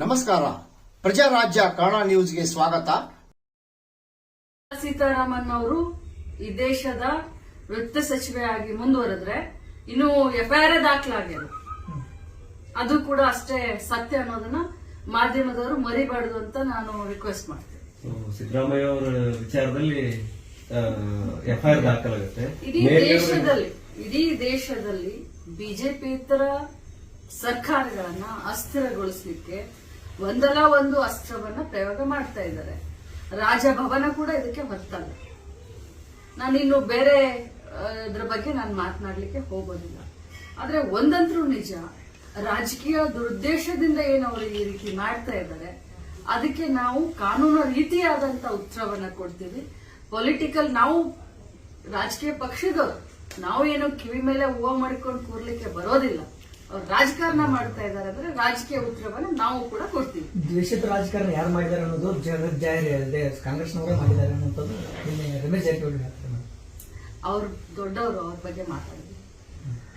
ನಮಸ್ಕಾರ. ಪ್ರಜಾರಾಜ್ಯ ಕನ್ನಡ ನ್ಯೂಸ್ಗೆ ಸ್ವಾಗತ. ಸೀತಾರಾಮನ್ ಅವರು ಈ ದೇಶದ ವಿತ್ತ ಆಗಿ ಮುಂದುವರೆದ್ರೆ ಇನ್ನು ಎಫ್ಐಆರ್ ದಾಖಲಾಗ್ಯದ. ಅದು ಕೂಡ ಅಷ್ಟೇ ಸತ್ಯ ಅನ್ನೋದನ್ನ ಮಾಧ್ಯಮದವರು ಮರಿಬಾರ್ದು ಅಂತ ನಾನು ರಿಕ್ವೆಸ್ಟ್ ಮಾಡ್ತೇನೆ. ಸಿದ್ದರಾಮಯ್ಯ ಅವರ ವಿಚಾರದಲ್ಲಿ ಎಫ್ಐಆರ್ ದಾಖಲಾಗುತ್ತೆ. ಇಡೀ ದೇಶದಲ್ಲಿ ಇಡೀ ದೇಶದಲ್ಲಿ ಬಿಜೆಪಿ ಇತರ ಸರ್ಕಾರಗಳನ್ನ ಅಸ್ಥಿರಗೊಳಿಸಲಿಕ್ಕೆ ಒಂದಲ್ಲ ಒಂದು ಅಸ್ತ್ರವನ್ನ ಪ್ರಯೋಗ ಮಾಡ್ತಾ ಇದ್ದಾರೆ. ರಾಜಭವನ ಕೂಡ ಇದಕ್ಕೆ ಹೊತ್ತಲ್ಲ. ನಾನಿನ್ನು ಬೇರೆ ಇದ್ರ ಬಗ್ಗೆ ನಾನು ಮಾತನಾಡ್ಲಿಕ್ಕೆ ಹೋಗೋದಿಲ್ಲ. ಆದ್ರೆ ಒಂದಂತರೂ ನಿಜ, ರಾಜಕೀಯ ದುರುದ್ದೇಶದಿಂದ ಏನು ಅವರು ಈ ರೀತಿ ಮಾಡ್ತಾ ಇದ್ದಾರೆ, ಅದಕ್ಕೆ ನಾವು ಕಾನೂನು ರೀತಿಯಾದಂತ ಉತ್ತರವನ್ನ ಕೊಡ್ತೀವಿ. ಪೊಲಿಟಿಕಲ್ ನಾವು, ರಾಜಕೀಯ ಪಕ್ಷದವರು, ನಾವು ಏನು ಕಿವಿ ಮೇಲೆ ಹೂವು ಮಾಡಿಕೊಂಡು ಕೂರ್ಲಿಕ್ಕೆ ಬರೋದಿಲ್ಲ. ಅವ್ರು ರಾಜಕಾರಣ ಮಾಡ್ತಾ ಇದ್ದಾರೆ ಅಂದ್ರೆ ರಾಜಕೀಯ ಉತ್ತರವನ್ನು ನಾವು ಕೂಡ ಕೊಡ್ತೀವಿ. ದ್ವೇಷದ ರಾಜಕಾರಣ ಯಾರು ಮಾಡಿದ್ದಾರೆ ಅನ್ನೋದು ಜಗತ್ ಜಾರಿ ಇದೆ ಕಾಂಗ್ರೆಸ್ನವರೇ ಮಾಡಿದ್ದಾರೆ ಅನ್ನೋದು ನಿನ್ನೆ ರಮೇಶ್ ಜಾರಕಿಹೊಳಿ. ಅವ್ರು ದೊಡ್ಡವರು ಅವ್ರ ಬಗ್ಗೆ ಮಾತಾಡಿದ್ರು.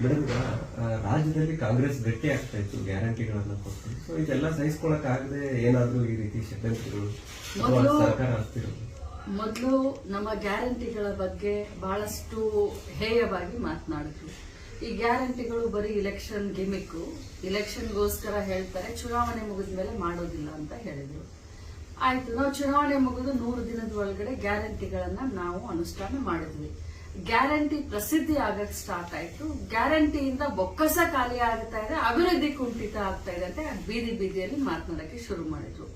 ಮೇಡಮ್ ರಾಜ್ಯದಲ್ಲಿ ಕಾಂಗ್ರೆಸ್ ಗಟ್ಟಿ ಆಗ್ತಾ ಇತ್ತು ಗ್ಯಾರಂಟಿಗಳನ್ನ ಕೊಟ್ಟು. ಸೊ ಇದೆಲ್ಲ ಸಹಿಸ್ಕೊಳಕ್ ಆಗದೆ ಏನಾದ್ರೂ ಈ ರೀತಿ ಷಡ್ಯಂತ್ರಗಳು ಮೊದ್ಲು- ಸರ್ಕಾರ ಆಗ್ತಿರೋದು? ಮೊದಲು ನಮ್ಮ ಗ್ಯಾರಂಟಿಗಳ ಬಗ್ಗೆ ಬಹಳಷ್ಟು ಹೇಯವಾಗಿ ಮಾತನಾಡಿದ್ರು. ಈ ಗ್ಯಾರಂಟಿಗಳು ಬರೀ ಇಲೆಕ್ಷನ್ ಗಿಮಿಕ್ಕು ಇಲೆಕ್ಷನ್ಗೋಸ್ಕರ ಹೇಳ್ತಾರೆ, ಚುನಾವಣೆ ಮುಗಿದ ಮೇಲೆ ಮಾಡೋದಿಲ್ಲ ಅಂತ ಹೇಳಿದ್ರು. ಆಯ್ತು, ನಾವು ಚುನಾವಣೆ ಮುಗಿದು ನೂರು ದಿನದ ಒಳಗಡೆ ಗ್ಯಾರಂಟಿಗಳನ್ನ ನಾವು ಅನುಷ್ಠಾನ ಮಾಡಿದ್ವಿ. ಗ್ಯಾರಂಟಿ ಪ್ರಸಿದ್ಧಿ ಆಗಕ್ ಸ್ಟಾರ್ಟ್ ಆಯ್ತು. ಗ್ಯಾರಂಟಿಯಿಂದ ಬೊಕ್ಕಸ ಖಾಲಿ ಆಗ್ತಾ ಇದೆ, ಅಭಿವೃದ್ಧಿ ಕುಂಠಿತ ಆಗ್ತಾ ಇದೆ ಅಂತ ಬೀದಿ ಬೀದಿಯಲ್ಲಿ ಮಾತನಾಡಕ್ಕೆ ಶುರು ಮಾಡಿದ್ರು.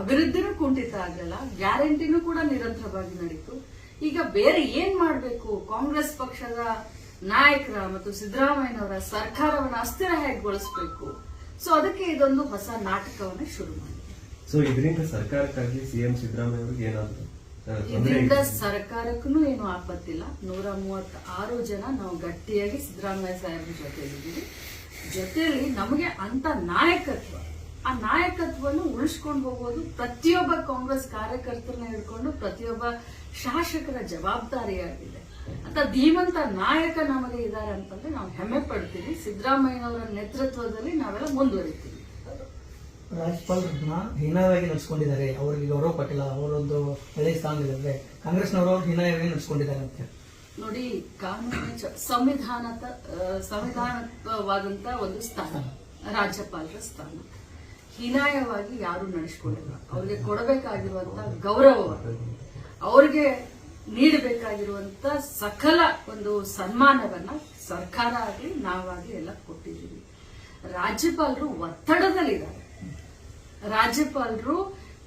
ಅಭಿವೃದ್ಧಿನೂ ಕುಂಠಿತ ಆಗಲ್ಲ ಗ್ಯಾರಂಟಿನೂ ಕೂಡ ನಿರಂತರವಾಗಿ ನಡೀತು. ಈಗ ಬೇರೆ ಏನ್ ಮಾಡಬೇಕು? ಕಾಂಗ್ರೆಸ್ ಪಕ್ಷದ ನಾಯಕರ ಮತ್ತು ಸಿದ್ದರಾಮಯ್ಯನವರ ಸರ್ಕಾರವನ್ನು ಅಸ್ಥಿರ ಹೇಗೊಳಿಸಬೇಕು ಸೊ ಅದಕ್ಕೆ ಇದೊಂದು ಹೊಸ ನಾಟಕವನ್ನು ಶುರು ಮಾಡಿದೆ ಸೊ ಇದರಿಂದ ಸರ್ಕಾರಕ್ಕಾಗಿ ಸಿಎಂ ಸಿದ್ದರಾಮಯ್ಯ ಅವ್ರಿಗೆ ಏನಾದ್ರು ಇದರಿಂದ ಸರ್ಕಾರಕ್ಕೂ ಏನು ಆಪತ್ತಿಲ್ಲ ನೂರ ಮೂವತ್ತ ಆರು ಜನ ನಾವು ಗಟ್ಟಿಯಾಗಿ ಸಿದ್ದರಾಮಯ್ಯ ಸಾಹೇಬ್ರ ಜೊತೆಲಿದ್ದೀವಿ ಜೊತೆಯಲ್ಲಿ ನಮಗೆ ಅಂತ ನಾಯಕತ್ವ ಆ ನಾಯಕತ್ವವನ್ನು ಉಳಿಸ್ಕೊಂಡು ಹೋಗೋದು ಪ್ರತಿಯೊಬ್ಬ ಕಾಂಗ್ರೆಸ್ ಕಾರ್ಯಕರ್ತರನ್ನ ಹಿಡ್ಕೊಂಡು ಪ್ರತಿಯೊಬ್ಬ ಶಾಸಕರ ಜವಾಬ್ದಾರಿಯಾಗಿದೆ. ಅಂತ ಧೀಮಂತ ನಾಯಕ ನಮಗೆ ಇದ್ದಾರೆ ಅಂತಂದ್ರೆ ನಾವು ಹೆಮ್ಮೆ ಪಡ್ತೀವಿ. ಸಿದ್ದರಾಮಯ್ಯನವರ ನೇತೃತ್ವದಲ್ಲಿ ನಾವೆಲ್ಲ ಮುಂದುವರಿತೀವಿ. ರಾಜ್ಯಪಾಲ್ ಹೀನಾಯವಾಗಿ ನಡೆಸ್ಕೊಂಡಿದ್ದಾರೆ. ಅವರಿಗೆ ಗೌರವ ಕೊಟ್ಟಿಲ್ಲ ಅವರೊಂದು ಒಳ್ಳೆ ಸ್ಥಾನದಲ್ಲಿದ್ದಾರೆ ಕಾಂಗ್ರೆಸ್ನವರು ಅವ್ರು ಹೀನಾಯವಾಗಿ ನಡೆಸ್ಕೊಂಡಿದ್ದಾರೆ ಅಂತ. ನೋಡಿ ಕಾನೂನು ಸಂವಿಧಾನ ಸಂವಿಧಾನವಾದಂತ ಒಂದು ಸ್ಥಾನ ರಾಜ್ಯಪಾಲರ ಸ್ಥಾನ. ಹೀನಾಯವಾಗಿ ಯಾರು ನಡೆಸ್ಕೊಂಡಿಲ್ಲ. ಅವ್ರಿಗೆ ಕೊಡಬೇಕಾಗಿರುವಂತ ಗೌರವ. ಅವ್ರಿಗೆ ನೀಡಬೇಕಾಗಿರುವಂತ ಸಕಲ ಒಂದು ಸನ್ಮಾನವನ್ನ ಸರ್ಕಾರ ಆಗಲಿ ನಾವಾಗ್ಲಿ ಎಲ್ಲ ಕೊಟ್ಟಿದ್ದೀವಿ. ರಾಜ್ಯಪಾಲರು ಒತ್ತಡದಲ್ಲಿದ್ದಾರೆ. ರಾಜ್ಯಪಾಲರು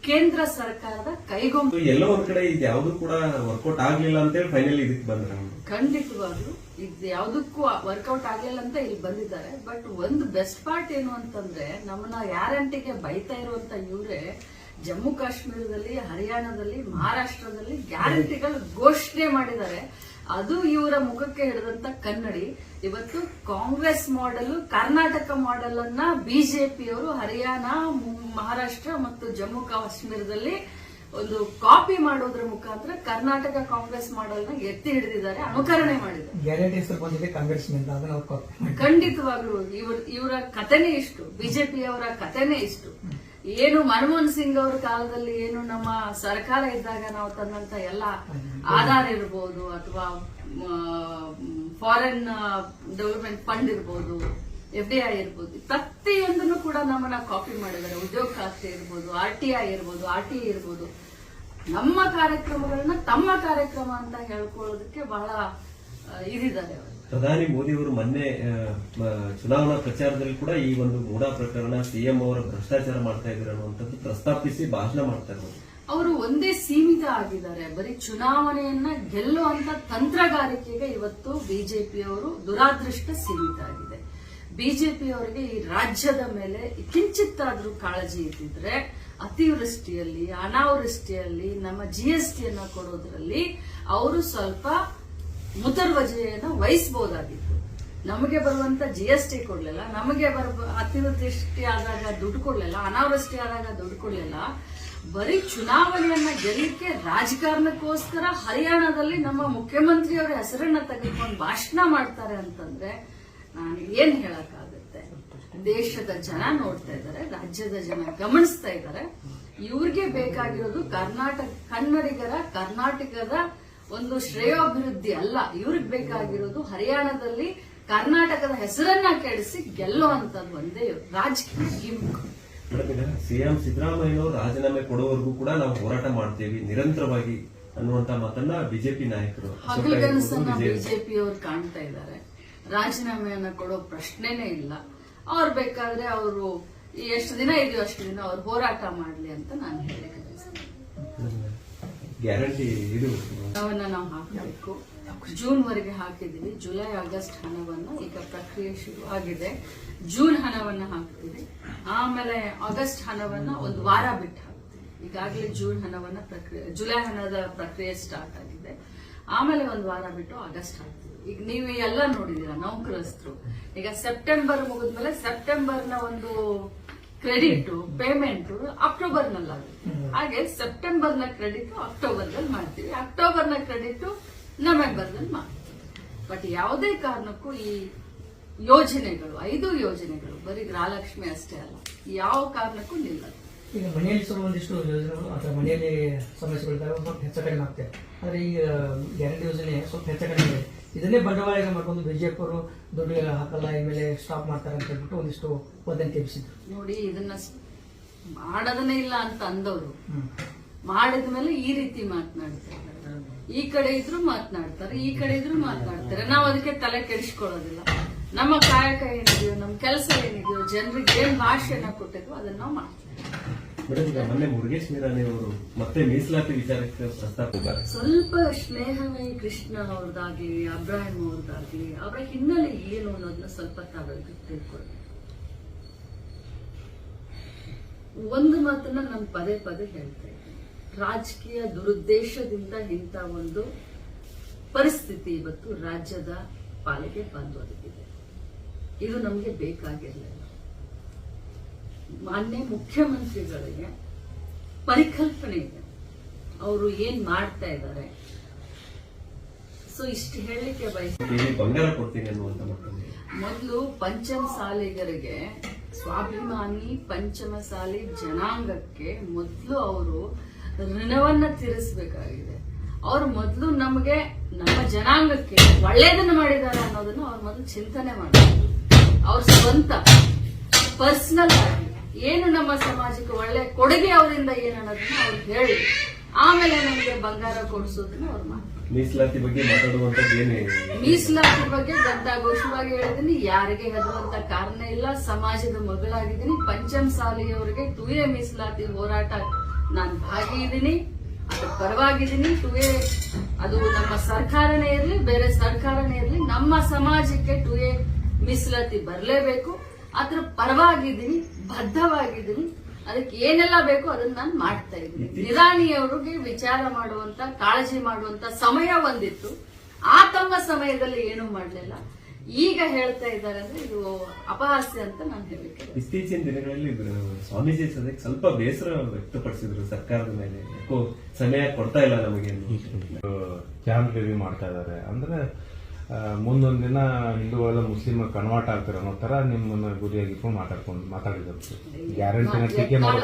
ಕೇಂದ್ರ ಸರ್ಕಾರದ ಕೈಗೊಂಬ ಎಲ್ಲ ಒಂದ್ ಕಡೆ ಇದು ಯಾವ್ದು ಕೂಡ ವರ್ಕೌಟ್ ಆಗ್ಲಿಲ್ಲ ಅಂತೇಳಿ ಫೈನಲ್ ಇದಕ್ಕೆ ಬಂದ್ರ ಖಂಡಿತವಾಗ್ಲು ಇದು ಯಾವ್ದಕ್ಕೂ ವರ್ಕೌಟ್ ಆಗ್ಲಿಲ್ಲ ಅಂತ ಇಲ್ಲಿ ಬಂದಿದ್ದಾರೆ. ಬಟ್ ಒಂದು ಬೆಸ್ಟ್ ಪಾರ್ಟ್ ಏನು ಅಂತಂದ್ರೆ ನಮ್ಮನ್ನ ಯಾರಂಟಿಗೆ ಬೈತಾ ಇರುವಂತ ಇವರೇ ಜಮ್ಮು ಕಾಶ್ಮೀರದಲ್ಲಿ ಹರಿಯಾಣದಲ್ಲಿ ಮಹಾರಾಷ್ಟ್ರದಲ್ಲಿ ಗ್ಯಾರಂಟಿಗಳು ಘೋಷಣೆ ಮಾಡಿದ್ದಾರೆ. ಅದು ಇವರ ಮುಖಕ್ಕೆ ಹಿಡಿದಂತ ಕನ್ನಡಿ. ಇವತ್ತು ಕಾಂಗ್ರೆಸ್ ಮಾಡೆಲ್ ಕರ್ನಾಟಕ ಮಾಡೆಲ್ ಅನ್ನ ಬಿಜೆಪಿಯವರು ಹರಿಯಾಣ ಮಹಾರಾಷ್ಟ್ರ ಮತ್ತು ಜಮ್ಮು ಕಾಶ್ಮೀರದಲ್ಲಿ ಒಂದು ಕಾಪಿ ಮಾಡೋದ್ರ ಮುಖಾಂತರ ಕರ್ನಾಟಕ ಕಾಂಗ್ರೆಸ್ ಮಾಡೆಲ್ನ ಎತ್ತಿ ಹಿಡಿದಿದ್ದಾರೆ ಅನುಕರಣೆ ಮಾಡಿದ್ದಾರೆ. ಕಾಪಿ ಖಂಡಿತವಾಗ್ಲು ಇವ್ರ ಇವರ ಕಥೆನೇ ಇಷ್ಟು. ಬಿಜೆಪಿಯವರ ಕಥೆನೇ ಇಷ್ಟು. ಏನು ಮನಮೋಹನ್ ಸಿಂಗ್ ಅವ್ರ ಕಾಲದಲ್ಲಿ ಏನು ನಮ್ಮ ಸರ್ಕಾರ ಇದ್ದಾಗ ನಾವು ತಂದಂತ ಎಲ್ಲ ಆಧಾರ್ ಇರ್ಬೋದು ಅಥವಾ ಫಾರಿನ್ ಡೆವಲಪ್ಮೆಂಟ್ ಫಂಡ್ ಇರ್ಬೋದು ಎಫ್ ಡಿ ಐ ಇರ್ಬೋದು, ಪ್ರತಿಯೊಂದನ್ನು ಕೂಡ ನಮ್ಮನ್ನ ಕಾಪಿ ಮಾಡಿದ್ದಾರೆ. ಉದ್ಯೋಗ ಖಾತೆ ಇರ್ಬೋದು ಆರ್ ಟಿ ಐ ಇರ್ಬೋದು ಆರ್ ಟಿ ಇರ್ಬೋದು. ನಮ್ಮ ಕಾರ್ಯಕ್ರಮಗಳನ್ನ ತಮ್ಮ ಕಾರ್ಯಕ್ರಮ ಅಂತ ಹೇಳ್ಕೊಳ್ಳೋದಕ್ಕೆ ಬಹಳ ಇದಿದ್ದಾರೆ ಅವರು. ಪ್ರಧಾನಿ ಮೋದಿ ಅವರು ಮೊನ್ನೆ ಚುನಾವಣಾ ಪ್ರಚಾರದಲ್ಲಿ ಕೂಡ ಈ ಒಂದು ಮೂಡಾ ಪ್ರಕರಣ ಸಿಎಂ ಅವರು ಭ್ರಷ್ಟಾಚಾರ ಮಾಡ್ತಾ ಇದ್ದಾರೆ ಅನ್ನುವಂಥದ್ದು ಪ್ರಸ್ತಾಪಿಸಿ ಭಾಷಣ ಮಾಡ್ತಾ ಇರೋದು. ಅವರು ಒಂದೇ ಸೀಮಿತ ಆಗಿದ್ದಾರೆ. ಬರೀ ಚುನಾವಣೆಯನ್ನ ಗೆಲ್ಲುವಂತ ತಂತ್ರಗಾರಿಕೆಗೆ ಇವತ್ತು ಬಿಜೆಪಿಯವರು ದುರಾದೃಷ್ಟ ಸೀಮಿತ ಆಗಿದೆ. ಬಿಜೆಪಿಯವರಿಗೆ ಈ ರಾಜ್ಯದ ಮೇಲೆ ಕಿಂಚಿತ್ತಾದ್ರೂ ಕಾಳಜಿ ಇದ್ದಿದ್ರೆ ಅತಿವೃಷ್ಟಿಯಲ್ಲಿ, ಅನಾವೃಷ್ಟಿಯಲ್ಲಿ, ನಮ್ಮ ಜಿ ಎಸ್ ಟಿಯನ್ನ ಕೊಡೋದ್ರಲ್ಲಿ ಅವರು ಸ್ವಲ್ಪ ಮುತರ್ವಜೆಯನ್ನು ವಹಿಸಬಹುದಾಗಿತ್ತು ನಮಗೆ ಬರುವಂತ ಜಿ ಎಸ್ ಟಿ ಕೊಡ್ಲಿಲ್ಲ, ನಮಗೆ ಬರ ಅತಿವೃಷ್ಟಿ ಆದಾಗ ದುಡ್ಡು ಕೊಡ್ಲಿಲ್ಲ, ಅನಾವೃಷ್ಟಿ ಆದಾಗ ದುಡ್ಡು ಕೊಡ್ಲಿಲ್ಲ. ಬರೀ ಚುನಾವಣೆಯನ್ನ ಗೆಲ್ಲಕ್ಕೆ ರಾಜಕಾರಣಕ್ಕೋಸ್ಕರ ಹರಿಯಾಣದಲ್ಲಿ ನಮ್ಮ ಮುಖ್ಯಮಂತ್ರಿಯವರ ಹೆಸರನ್ನ ತೆಗೆದುಕೊಂಡು ಭಾಷಣ ಮಾಡ್ತಾರೆ ಅಂತಂದ್ರೆ ನಾನು ಏನ್ ಹೇಳಕ್ಕಾಗತ್ತೆ? ದೇಶದ ಜನ ನೋಡ್ತಾ ಇದ್ದಾರೆ, ರಾಜ್ಯದ ಜನ ಗಮನಿಸ್ತಾ ಇದ್ದಾರೆ. ಇವ್ರಿಗೆ ಬೇಕಾಗಿರೋದು ಕರ್ನಾಟಕ ಕನ್ನಡಿಗರ ಕರ್ನಾಟಕದ ಒಂದು ಶ್ರೇಯೋಭಿವೃದ್ಧಿ ಅಲ್ಲ. ಇವ್ರಿಗೆ ಬೇಕಾಗಿರೋದು ಹರಿಯಾಣದಲ್ಲಿ ಕರ್ನಾಟಕದ ಹೆಸರನ್ನ ಕೆಡಿಸಿ ಗೆಲ್ಲುವಂತದ್ದು ಒಂದೇ ರಾಜಕೀಯ ಈಗ ಸಿಎಂ ಸಿದ್ದರಾಮಯ್ಯ ರಾಜೀನಾಮೆ ಕೊಡೋವರೆಗೂ ಕೂಡ ನಾವು ಹೋರಾಟ ಮಾಡ್ತೇವೆ ನಿರಂತರವಾಗಿ ಅನ್ನುವಂತ ಮಾತನ್ನ ಬಿಜೆಪಿ ನಾಯಕರು ಹಗಲುಗನಸನ್ನ ಬಿಜೆಪಿ ಅವ್ರು ಕಾಣ್ತಾ ಇದ್ದಾರೆ. ರಾಜೀನಾಮೆಯನ್ನ ಕೊಡೋ ಪ್ರಶ್ನೆನೇ ಇಲ್ಲ. ಅವ್ರು ಬೇಕಾದ್ರೆ ಅವರು ಎಷ್ಟು ದಿನ ಇದೆಯೋ ಅಷ್ಟು ದಿನ ಅವ್ರು ಹೋರಾಟ ಮಾಡ್ಲಿ ಅಂತ ನಾನು ಹೇಳಕ್ಕೆ ಗ್ಯಾರಂಟಿ ಇದು. ಹಣವನ್ನ ನಾವು ಹಾಕಬೇಕು. ಜೂನ್ ವರೆಗೆ ಹಾಕಿದೀವಿ ಜುಲೈ ಆಗಸ್ಟ್ ಹಣವನ್ನ ಈಗ ಪ್ರಕ್ರಿಯೆ ಶುರು ಆಗಿದೆ. ಜೂನ್ ಹಣವನ್ನ ಹಾಕ್ತೀವಿ. ಆಮೇಲೆ ಆಗಸ್ಟ್ ಹಣವನ್ನ ಒಂದು ವಾರ ಬಿಟ್ಟು ಹಾಕ್ತೀವಿ. ಈಗಾಗಲೇ ಜೂನ್ ಹಣವನ್ನ ಪ್ರಕ್ರಿಯೆ ಜುಲೈ ಹಣದ ಪ್ರಕ್ರಿಯೆ ಸ್ಟಾರ್ಟ್ ಆಗಿದೆ. ಆಮೇಲೆ ಒಂದು ವಾರ ಬಿಟ್ಟು ಆಗಸ್ಟ್ ಹಾಕ್ತೀವಿ. ಈಗ ನೀವು ಎಲ್ಲ ನೋಡಿದೀರ ನೌಕರಸ್ಥರು. ಈಗ ಸೆಪ್ಟೆಂಬರ್ ಮುಗಿದ್ಮೇಲೆ ಸೆಪ್ಟೆಂಬರ್ನ ಒಂದು ಕ್ರೆಡಿಟ್ ಪೇಮೆಂಟ್ ಅಕ್ಟೋಬರ್ನಲ್ಲಿ ಹಾಗೆ ಸೆಪ್ಟೆಂಬರ್ನ ಕ್ರೆಡಿಟ್ ಅಕ್ಟೋಬರ್ನಲ್ಲಿ ಮಾಡ್ತೀವಿ. ಅಕ್ಟೋಬರ್ನ ಕ್ರೆಡಿಟ್ ನವೆಂಬರ್ನಲ್ಲಿ ಮಾಡ್ತೀವಿ. ಬಟ್ ಯಾವುದೇ ಕಾರಣಕ್ಕೂ ಈ ಯೋಜನೆಗಳು ಐದು ಯೋಜನೆಗಳು ಬರೀ ಗೃಹಲಕ್ಷ್ಮಿ ಅಷ್ಟೇ ಅಲ್ಲ ಯಾವ ಕಾರಣಕ್ಕೂ ನಿಲ್ಲ. ಈಗ ಮನೆಯಲ್ಲಿ ಸ್ವಲ್ಪ ಒಂದಿಷ್ಟು ಯೋಜನೆಗಳು ಅಥವಾ ಮನೆಯಲ್ಲಿ ಸಮಸ್ಯೆಗಳಿದ್ದಾವೆ ಸ್ವಲ್ಪ ಹೆಚ್ಚು ಕಡಿಮೆ ಆಗ್ತದೆ ಆದರೆ ಈಗ ಎರಡು ಯೋಜನೆ ಸ್ವಲ್ಪ ಹೆಚ್ಚು ಕಡಿಮೆ ಇದೆ. ಇದನ್ನೇ ಬಂಡವಾಳ ಮಾಡ್ಕೊಂಡು ಅವರು ದುಡ್ಡು ಹಾಕಲ್ಲ ಇನ್ಮೇಲೆ ಸ್ಟಾಪ್ ಮಾಡ್ತಾರೆ ಅಂತ ಹೇಳ್ಬಿಟ್ಟು ಒಂದಿಷ್ಟು ವದಂತಿ ಎಬ್ಬಿಸಿದ್ರು. ನೋಡಿ ಇದನ್ನ ಮಾಡೋದನ್ನೇ ಇಲ್ಲ ಅಂತ ಅಂದವರು. ಮಾಡಿದ್ಮೇಲೆ ಮಾಡಿದ ಮೇಲೆ ಈ ರೀತಿ ಮಾತನಾಡ್ತಾರೆ. ಈ ಕಡೆ ಇದ್ರು ಮಾತನಾಡ್ತಾರೆ ಈ ಕಡೆ ಇದ್ರು ಮಾತನಾಡ್ತಾರೆ. ನಾವು ಅದಕ್ಕೆ ತಲೆ ಕೆಡಿಸ್ಕೊಳ್ಳೋದಿಲ್ಲ. ನಮ್ಮ ಕಾಯಕ ಏನಿದೆಯೋ ನಮ್ಮ ಕೆಲಸ ಏನಿದೆಯೋ ಜನರಿಗೆ ಏನ್ ಭಾಷೆನ ಕೊಟ್ಟಿದ್ವೋ ಅದನ್ನ ನಾವು ಮಾಡ್ತೀವಿ. ಸ್ವಲ್ಪ ಸ್ನೇಹಮಯಿ ಕೃಷ್ಣ ಅವ್ರದ್ದಾಗ್ಲಿ ಅಬ್ರಾಹಿಂ ಅವ್ರದ್ದಾಗ್ಲಿ ಅವರ ಹಿನ್ನೆಲೆ ಏನು ಅನ್ನೋದನ್ನ ಸ್ವಲ್ಪ ತಾವೆಲ್ಲ ತಿಳ್ಕೊಳ್ಳಿ. ಒಂದು ಮಾತನ್ನ ನಾನು ಪದೇ ಪದೇ ಹೇಳ್ತಾ ರಾಜಕೀಯ ದುರುದ್ದೇಶದಿಂದ ಇಂಥ ಒಂದು ಪರಿಸ್ಥಿತಿ ಇವತ್ತು ರಾಜ್ಯದ ಪಾಲಿಗೆ ಬಂದು ಒದಗಿದೆ ಇದು ನಮಗೆ ಬೇಕಾಗಿರಲಿಲ್ಲ. ಮಾನ್ಯ ಮುಖ್ಯಮಂತ್ರಿಗಳಿಗೆ ಪರಿಕಲ್ಪನೆ ಇದೆ. ಅವರು ಏನ್ ಮಾಡ್ತಾ ಇದ್ದಾರೆ? ಸೊ ಇಷ್ಟು ಹೇಳಲಿಕ್ಕೆ ಬಯಸ್ತೀನಿ. ಮೊದಲು ಪಂಚಮ ಸಾಲಿಗರಿಗೆ ಸ್ವಾಭಿಮಾನಿ ಪಂಚಮ ಸಾಲಿ ಜನಾಂಗಕ್ಕೆ ಮೊದಲು ಅವರು ಋಣವನ್ನ ತೀರಿಸಬೇಕಾಗಿದೆ. ಅವ್ರು ಮೊದಲು ನಮಗೆ ನಮ್ಮ ಜನಾಂಗಕ್ಕೆ ಒಳ್ಳೇದನ್ನ ಮಾಡಿದ್ದಾರೆ ಅನ್ನೋದನ್ನ ಅವ್ರ ಮೊದಲು ಚಿಂತನೆ ಮಾಡಬೇಕು ಅವ್ರ ಸ್ವಂತ ಪರ್ಸನಲ್ ಆಗಿ. ಏನು ನಮ್ಮ ಸಮಾಜಕ್ಕೆ ಒಳ್ಳೆ ಕೊಡುಗೆ ಅವರಿಂದ ಏನು ಅನ್ನೋದನ್ನ ಅವ್ರು ಹೇಳಿ. ಆಮೇಲೆ ನಮಗೆ ಬಂಗಾರ ಕೊಡಿಸೋದನ್ನ ಅವ್ರು ಮಾಡ್ತಾರೆ. ಮೀಸಲಾತಿ ಬಗ್ಗೆ ಮಾತಾಡುವಂತದ್ದು ಏನೇ ಮೀಸಲಾತಿ ಬಗ್ಗೆ ದಂತಾಘೋಷವಾಗಿ ಹೇಳಿದೀನಿ ಯಾರಿಗೆ ಹೆದರುವಂತ ಕಾರಣ ಇಲ್ಲ. ಸಮಾಜದ ಮಗಳಾಗಿದ್ದೀನಿ. ಪಂಚಮ್ ಸಾಲಿಯವರಿಗೆ ಎ ಮೀಸಲಾತಿ ಹೋರಾಟ ನಾನು ಭಾಗಿಯಿದ್ದೀನಿ. ಅದ್ರ ಪರವಾಗಿದ್ದೀನಿ. ಟು ಎ ಅದು ನಮ್ಮ ಸರ್ಕಾರನೇ ಇರಲಿ ಬೇರೆ ಸರ್ಕಾರನೇ ಇರಲಿ ನಮ್ಮ ಸಮಾಜಕ್ಕೆ ಟು ಎ ಮೀಸಲಾತಿ ಬರಲೇಬೇಕು. ಅದ್ರ ಪರವಾಗಿದ್ದೀನಿ. ಬದ್ಧವಾಗಿದ್ದೀನಿ. ಅದಕ್ಕೆ ಏನೆಲ್ಲ ಬೇಕು ಅದನ್ನ ನಾನು ಮಾಡ್ತಾ ಇದ್ದೀನಿ. ನಿರಾಣಿಯವರಿಗೆ ವಿಚಾರ ಮಾಡುವಂತ ಕಾಳಜಿ ಮಾಡುವಂತ ಸಮಯ ಒಂದಿತ್ತು. ಆ ತಮ್ಮ ಸಮಯದಲ್ಲಿ ಏನೂ ಮಾಡಲಿಲ್ಲ. ಈಗ ಹೇಳ್ತಾ ಇದ್ದಾರೆ ಅಂದ್ರೆ ಇದು ಅಪಹಾಸ್ಯ ಅಂತ ನಾನು ಹೇಳಿಕೆ ಇತ್ತೀಚಿನ ದಿನಗಳಲ್ಲಿ ಸ್ವಾಮೀಜಿ ಸದಕ್ಕೆ ಸ್ವಲ್ಪ ಬೇಸರ ವ್ಯಕ್ತಪಡಿಸಿದ್ರು ಸರ್ಕಾರದ ಮೇಲೆ. ಸಮಯ ಕೊಡ್ತಾ ಇಲ್ಲ ನಮಗೆ. ಕ್ಯಾಂಪ್ ಮಾಡ್ತಾ ಇದ್ದಾರೆ. ಅಂದ್ರೆ ಮುಂದೊಂದ್ ದಿನ ಹಿಂದೂಗಳೆಲ್ಲ ಮುಸ್ಲಿಮ್ ಕನ್ವರ್ಟ್ ಆಗ್ತಾರೆ ಅನ್ನೋ ತರ ನಿಮ್ಮನ್ನ ಗುರಿಯಾಗಿಟ್ಕೊಂಡು ಮಾತಾಡ್ಕೊಂಡು ಮಾತಾಡಿದ್ರು ಗ್ಯಾರಂಟಿನ ಟೀಕೆ ಮಾಡೋ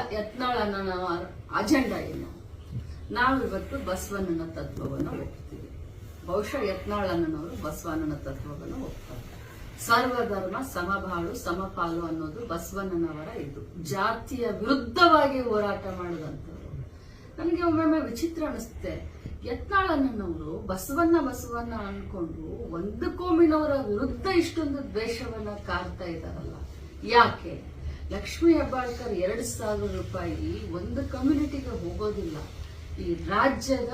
ಅಜೆಂಡಾ ಏನು? ನಾವಿವತ್ತು ಬಸವಣ್ಣನ ತತ್ವವನ್ನು ಒಪ್ತೀವಿ. ಬಹುಶಃ ಯತ್ನಾಳಣ್ಣನವರು ಬಸವಣ್ಣನ ತತ್ವವನ್ನು ಒಪ್ತಾರೆ. ಸರ್ವಧರ್ಮ ಸಮಬಾಳು ಸಮಪಾಲು ಅನ್ನೋದು ಬಸವಣ್ಣನವರ ಇದು. ಜಾತಿಯ ವಿರುದ್ಧವಾಗಿ ಹೋರಾಟ ಮಾಡಿದಂಥವ್ರು. ನನಗೆ ಒಮ್ಮೊಮ್ಮೆ ವಿಚಿತ್ರ ಅನಿಸುತ್ತೆ. ಯತ್ನಾಳಣ್ಣನವರು ಬಸವಣ್ಣ ಬಸವಣ್ಣ ಅನ್ಕೊಂಡು ಒಂದು ಕೋಮಿನವರ ವಿರುದ್ಧ ಇಷ್ಟೊಂದು ದ್ವೇಷವನ್ನ ಕಾರ್ತಾ ಇದ್ದಾರಲ್ಲ. ಯಾಕೆ? ಲಕ್ಷ್ಮೀ ಹೆಬ್ಬಾಳ್ಕರ್ ಎರಡು ಸಾವಿರ ರೂಪಾಯಿ ಒಂದು ಕಮ್ಯುನಿಟಿಗೆ ಹೋಗೋದಿಲ್ಲ. ಈ ರಾಜ್ಯದ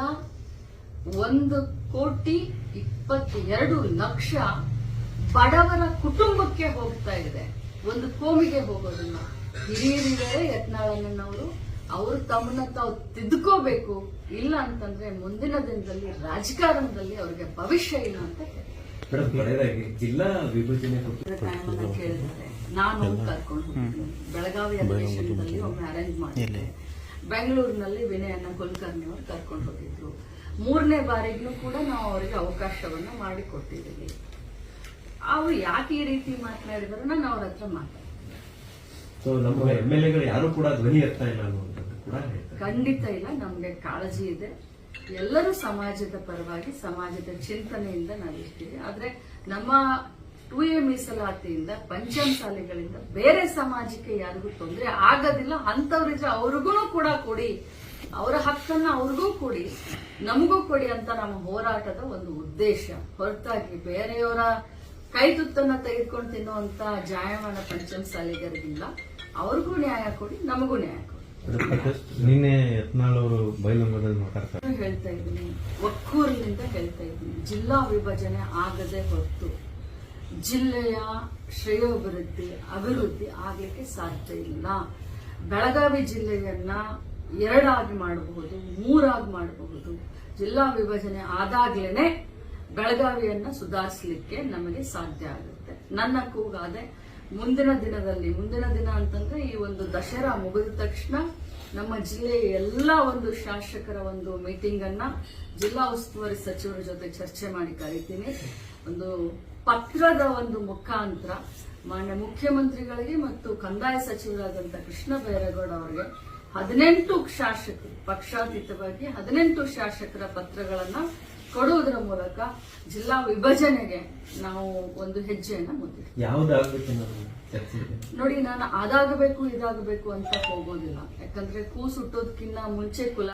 ಒಂದು ಕೋಟಿ ಇಪ್ಪತ್ತೆರಡು ಲಕ್ಷ ಬಡವರ ಕುಟುಂಬಕ್ಕೆ ಹೋಗ್ತಾ ಇದೆ. ಒಂದು ಕೋಮಿಗೆ ಹೋಗೋದಿಲ್ಲ ಹಿರಿಯರಿಗೆ ಯತ್ನಾಳಣ್ಣನವರು ಅವರು ತಮ್ಮನ್ನ ತಾವು ತಿದ್ದುಕೋಬೇಕು ಇಲ್ಲ ಅಂತಂದ್ರೆ ಮುಂದಿನ ದಿನದಲ್ಲಿ ರಾಜಕಾರಣದಲ್ಲಿ ಅವ್ರಿಗೆ ಭವಿಷ್ಯ ಇಲ್ಲ ಅಂತ ಜಿಲ್ಲಾ ವಿಭಜನೆ ಕೇಳಿದ್ದಾರೆ. ನಾನು ಕರ್ಕೊಂಡು ಬೆಳಗಾವಿ ಅಧಿವೇಶನದಲ್ಲಿ ಒಮ್ಮೆ ಅರೇಂಜ್ ಮಾಡಿದ್ದೆ. ಬೆಂಗಳೂರಿನಲ್ಲಿ ವಿನಯನ ಕುಲಕರ್ಣಿ ಅವರು ಕರ್ಕೊಂಡು ಹೋಗಿದ್ರು. ಮೂರನೇ ಬಾರಿಗೂ ಕೂಡ ನಾವು ಅವರಿಗೆ ಅವಕಾಶವನ್ನ ಮಾಡಿಕೊಟ್ಟಿದ್ದೀವಿ. ಅವ್ರು ಯಾಕೆ ಈ ರೀತಿ ಮಾತನಾಡಿದ್ರು ನಾನು ಅವ್ರ ಹತ್ರ ಮಾತಾಡ್ತೀನಿ. ಸೊ ನಮ್ಮ ಎಂ ಎಲ್ ಎಗಳು ಯಾರು ಕೂಡ ಧ್ವನಿ ಎತ್ತಾ ಇಲ್ಲ ಖಂಡಿತ ಇಲ್ಲ, ನಮ್ಗೆ ಕಾಳಜಿ ಇದೆ. ಎಲ್ಲರೂ ಸಮಾಜದ ಪರವಾಗಿ ಸಮಾಜದ ಚಿಂತನೆಯಿಂದ ನಾವು ಇರ್ತೀವಿ. ಆದ್ರೆ ನಮ್ಮ ಟು ಎ ಮೀಸಲಾತಿಯಿಂದ, ಪಂಚಮ ಶಾಲೆಗಳಿಂದ ಬೇರೆ ಸಮಾಜಕ್ಕೆ ಯಾರಿಗೂ ತೊಂದರೆ ಆಗೋದಿಲ್ಲ. ಅಂತವ್ರಿದ್ರೆ ಅವ್ರಿಗೂ ಕೂಡ ಕೊಡಿ. ಅವರ ಹಕ್ಕನ್ನ ಅವ್ರಿಗೂ ಕೊಡಿ. ನಮಗೂ ಕೊಡಿ ಅಂತ ನಮ್ಮ ಹೋರಾಟದ ಒಂದು ಉದ್ದೇಶ. ಹೊರತಾಗಿ ಬೇರೆಯವರ ಕೈ ತುತ್ತನ್ನ ತೆಗೆದುಕೊಂಡು ತಿನ್ನುವಂತ ಜಾಯಮಾನ ಪಂಚಮ ಶಾಲೆಗರಿಗಿಲ್ಲ. ಅವ್ರಿಗೂ ನ್ಯಾಯ ಕೊಡಿ, ನಮಗೂ ನ್ಯಾಯ ಕೊಡಿ. ನಿನ್ನೆ ಯತ್ನಾಳ್ ಅವರು ಬೈಲಂಗದಲ್ಲಿ ಮಾತಾಡ್ತಾರೆ. ಹೇಳ್ತಾ ಇದ್ದೀನಿ. ಒಕ್ಕೂರಿನಿಂದ ಹೇಳ್ತಾ ಇದ್ದೀನಿ. ಜಿಲ್ಲಾ ವಿಭಜನೆ ಆಗದೆ ಹೊರತು ಜಿಲ್ಲೆಯ ಶ್ರೇಯೋಭಿವೃದ್ಧಿ, ಅಭಿವೃದ್ಧಿ ಆಗ್ಲಿಕ್ಕೆ ಸಾಧ್ಯ ಇಲ್ಲ. ಬೆಳಗಾವಿ ಜಿಲ್ಲೆಯನ್ನ ಎರಡಾಗಿ ಮಾಡಬಹುದು, ಮೂರಾಗಿ ಮಾಡಬಹುದು. ಜಿಲ್ಲಾ ವಿಭಜನೆ ಆದಾಗ್ಲೇನೆ ಬೆಳಗಾವಿಯನ್ನ ಸುಧಾರಿಸಲಿಕ್ಕೆ ನಮಗೆ ಸಾಧ್ಯ ಆಗುತ್ತೆ. ನನ್ನ ಕೂಗಾದೆ ಮುಂದಿನ ದಿನದಲ್ಲಿ, ಮುಂದಿನ ದಿನ ಅಂತಂದ್ರೆ ಈ ಒಂದು ದಸರಾ ಮುಗಿದ ತಕ್ಷಣ ನಮ್ಮ ಜಿಲ್ಲೆಯ ಎಲ್ಲ ಒಂದು ಶಾಸಕರ ಒಂದು ಮೀಟಿಂಗ್ ಅನ್ನ ಜಿಲ್ಲಾ ಉಸ್ತುವಾರಿ ಸಚಿವರ ಜೊತೆ ಚರ್ಚೆ ಮಾಡಿ ಕರಿತೀನಿ. ಒಂದು ಪತ್ರದ ಒಂದು ಮುಖಾಂತರ ಮಾನ್ಯ ಮುಖ್ಯಮಂತ್ರಿಗಳಿಗೆ ಮತ್ತು ಕಂದಾಯ ಸಚಿವರಾದಂತ ಕೃಷ್ಣ ಬೈರೇಗೌಡ ಅವರಿಗೆ ಹದಿನೆಂಟು ಶಾಸಕರು, ಪಕ್ಷಾತೀತವಾಗಿ ಹದಿನೆಂಟು ಶಾಸಕರ ಪತ್ರಗಳನ್ನ ಕೊಡುವುದರ ಮೂಲಕ ಜಿಲ್ಲಾ ವಿಭಜನೆಗೆ ನಾವು ಒಂದು ಹೆಜ್ಜೆಯನ್ನ ಮುಂದಿಡ್ತೀವಿ ಯಾವ್ದಾಗ್ಬೇಕು ನೋಡಿ ನಾನು ಅದಾಗಬೇಕು ಇದಾಗಬೇಕು ಅಂತ ಹೋಗೋದಿಲ್ಲ. ಯಾಕಂದ್ರೆ ಕೂ ಹುಟ್ಟೋದಕ್ಕಿಂತ ಮುಂಚೆ ಕುಲ